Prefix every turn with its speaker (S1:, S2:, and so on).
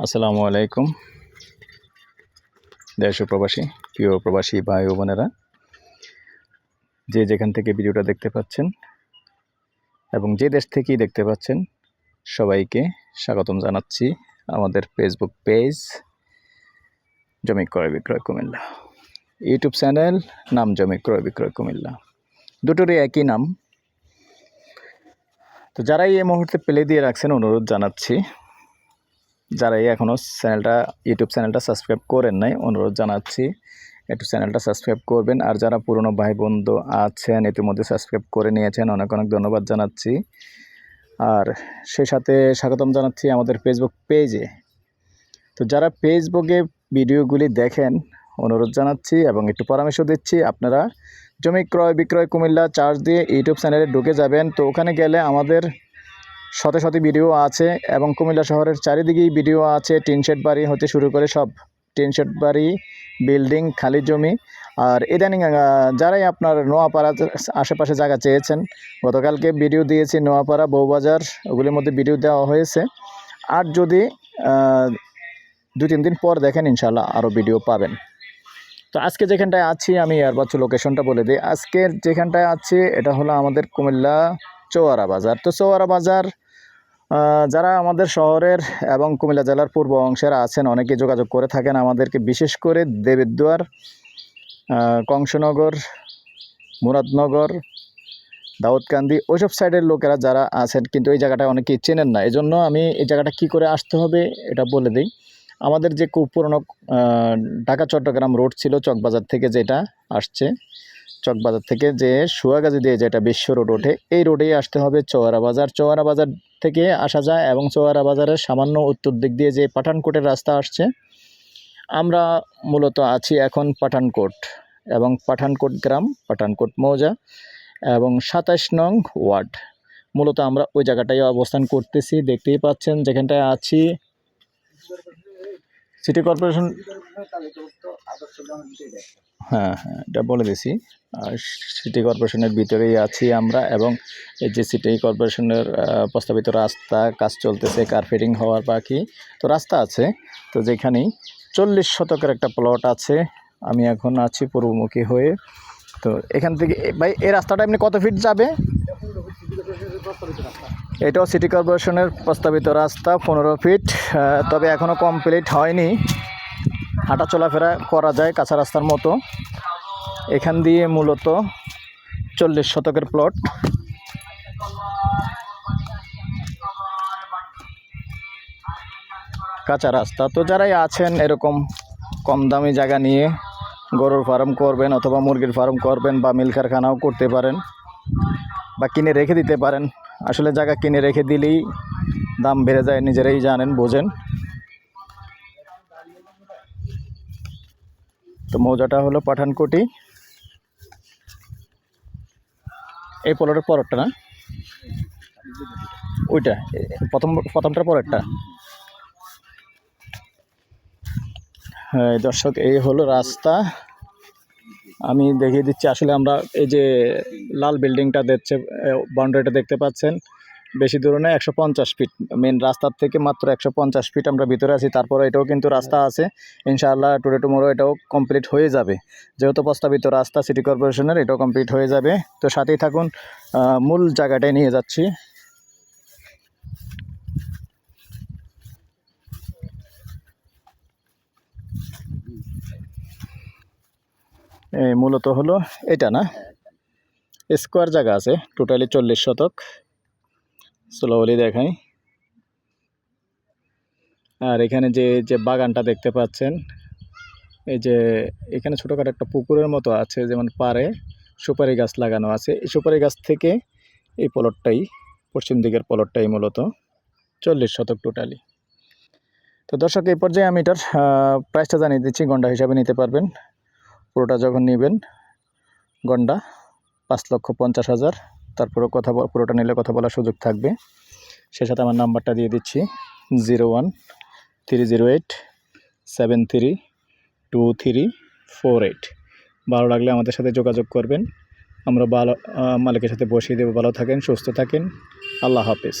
S1: আসসালামু আলাইকুম। দেশ প্রবাসী, প্রিয় প্রবাসী ভাই ও বোনেরা, যে যেখান থেকে ভিডিওটা দেখতে পাচ্ছেন এবং যে দেশ থেকেই দেখতে পাচ্ছেন, সবাইকে স্বাগতম জানাচ্ছি আমাদের ফেসবুক পেজ জমি ক্রয় বিক্রয় কুমিল্লা। ইউটিউব চ্যানেল নাম জমি ক্রয় বিক্রয় কুমিল্লা। দুটোরই একই নাম। তো যারাই এই মুহূর্তে প্লে দিয়ে রাখছেন, অনুরোধ জানাচ্ছি যারা এই এখনও চ্যানেলটা ইউটিউব চ্যানেলটা সাবস্ক্রাইব করেন নাই, অনুরোধ জানাচ্ছি, একটু চ্যানেলটা সাবস্ক্রাইব করবেন। আর যারা পুরনো ভাই বন্ধু আছেন, ইতিমধ্যে সাবস্ক্রাইব করে নিয়েছেন, অনেক অনেক ধন্যবাদ জানাচ্ছি। আর সেই সাথে স্বাগতম জানাচ্ছি আমাদের ফেসবুক পেজে তো যারা ফেসবুকে ভিডিওগুলি দেখেন, অনুরোধ জানাচ্ছি এবং একটু পরামর্শ দিচ্ছি, আপনারা জমি ক্রয়, বিক্রয়, কুমিল্লা চার্জ দিয়ে ইউটিউব চ্যানেলে ঢুকে যাবেন। তো ওখানে গেলে আমাদের শত শত ভিডিও আছে এবং কুমিল্লা শহরের চারিদিকেই ভিডিও আছে টিনশেড বাড়ি হতে শুরু করে সব। টিনশেড বাড়ি, বিল্ডিং, খালি জমি। আর ইদানিং যারাই আপনার নোয়াপাড়া আশেপাশে জায়গা চেয়েছেন, গতকালকে ভিডিও দিয়েছি নোয়াপাড়া বউবাজার, ওগুলির মধ্যে ভিডিও দেওয়া হয়েছে। আর যদি দু তিন দিন পর দেখেন ইনশাল্লাহ আরও ভিডিও পাবেন। তো আজকে যেখানটায় আছি, আমি আর বাচ্চু লোকেশনটা বলে দিই। আজকের যেখানটায় আছি, এটা হলো আমাদের কুমিল্লা চৌয়ারা বাজার। তো চৌয়ারা বাজার যারা আমাদের শহরের এবং কুমিল্লা জেলার পূর্ব অংশের আছেন অনেকে যোগাযোগ করে থাকেন। আমাদেরকে বিশেষ করে দেবেদ্দুয়ার কংসনগর, মুরাদনগর, দাউদকান্দি, ওইসব সাইডের লোকেরা যারা আছেন, কিন্তু এই জায়গাটা অনেকেই চেনেন না। এজন্য আমি এই জায়গাটা কি করে আসতে হবে এটা বলে দিই। আমাদের যে খুব পুরনো ঢাকা, চট্টগ্রাম রোড ছিল, চকবাজার থেকে যেটা আসছে চকবাজার থেকে যে সুয়াগাজী দিয়ে যেটা বিশ্ব রোড ওঠে, এই রোডেই আসতে হবে চৌয়ারা বাজার। চোয়ারা বাজার থেকে আসা যায় এবং চোয়ারা বাজারের সামান্য উত্তর দিক দিয়ে যে পাঠানকোটের রাস্তা আসছে, আমরা মূলত আছি এখন পাঠানকোট এবং পাঠানকোট গ্রাম, পাঠানকোট মৌজা এবং সাতাশ নং ওয়ার্ড। মূলত আমরা ওই জায়গাটায় অবস্থান করতেছি, দেখতেই পাচ্ছেন যেখানটায় আছি সিটি কর্পোরেশন হ্যাঁ হ্যাঁ এটা বলে দিছি। সিটি কর্পোরেশনের ভিতরেই আছি আমরা এবং এই যে সিটি কর্পোরেশনের প্রস্তাবিত রাস্তা, কাজ চলতেছে কার্পেটিং হওয়ার বাকি তো রাস্তা আছে। তো যেখানেই চল্লিশ শতকের একটা প্লট আছে, আমি এখন আছি পূর্বমুখী হয়ে। তো এখান থেকে, ভাই, এই রাস্তাটা এমনি কত ফিট যাবে? এটাও সিটি কর্পোরেশনের প্রস্তাবিত রাস্তা, পনেরো ফিট তবে এখনও কমপ্লিট হয়নি। হাঁটা চলাফেরা করা যায় কাঁচা রাস্তার মতো। এখান দিয়ে মূলত চল্লিশ শতকের প্লট কাঁচা রাস্তা। তো যারাই আছেন এরকম কম দামি জায়গা নিয়ে গরুর ফার্ম করবেন অথবা মুরগির ফার্ম করবেন বা মিল কারখানাও করতে পারেন বা কিনে রেখে দিতে পারেন আসলে জায়গা কিনে রেখে দিলেই দাম বেড়ে যায়, নিজেরাই জানেন, বোঝেন। তো মৌজাটা হলো পাঠানকোটি। এই পলটের পরেরটা না? ওইটা, প্রথম প্রথমটার পরেরটা হ্যাঁ দর্শক, এই হলো রাস্তা। আমি দেখিয়ে দিচ্ছি, আসলে আমরা এই যে লাল বিল্ডিংটা দেখছে বাউন্ডারিটা দেখতে পাচ্ছেন। বেশি দূরে একশো পঞ্চাশ ফিট। মেন রাস্তার থেকে মাত্র একশো পঞ্চাশ ফিট আমরা ভিতরে আছি, তারপরে এটাও কিন্তু রাস্তা আছে। ইনশাআল্লাহ টুডে টুমোরো এটাও কমপ্লিট হয়ে যাবে। যেহেতু প্রস্তাবিত রাস্তা সিটি কর্পোরেশনের এটাও কমপ্লিট হয়ে যাবে। তো সাথেই থাকুন মূল জায়গাটায় নিয়ে যাচ্ছি। মূলত হলো এটা না? স্কোয়ার জায়গা আছে, টোটালি চল্লিশ শতক। স্লোলি দেখাই। আর এখানে যে যে বাগানটা দেখতে পাচ্ছেন, এই যে এখানে ছোটোখাটো একটা পুকুরের মতো আছে, যেমন পারে সুপারি গাছ লাগানো আছে। এই সুপারি গাছ থেকে এই পলটটাই, পশ্চিম দিকের পলটটাই মূলত, চল্লিশ শতক টোটালি। তো দর্শক, এই পর্যায়ে আমি এটার প্রাইসটা জানিয়ে দিচ্ছি গন্ডা হিসাবে নিতে পারবেন। পুরোটা যখন নেবেন, গন্ডা, পাঁচ লক্ষ পঞ্চাশ হাজার তারপরে কথা পুরোটা নিলে কথা বলার সুযোগ থাকবে। সে সাথে আমার নাম্বারটা দিয়ে দিচ্ছি, zero one, three zero eight, seven three, two three four eight. ভালো লাগলে আমাদের সাথে যোগাযোগ করবেন। আমরা ভালো মালিকের সাথে বসিয়ে দেবো। ভালো থাকেন, সুস্থ থাকেন। আল্লাহ হাফিজ।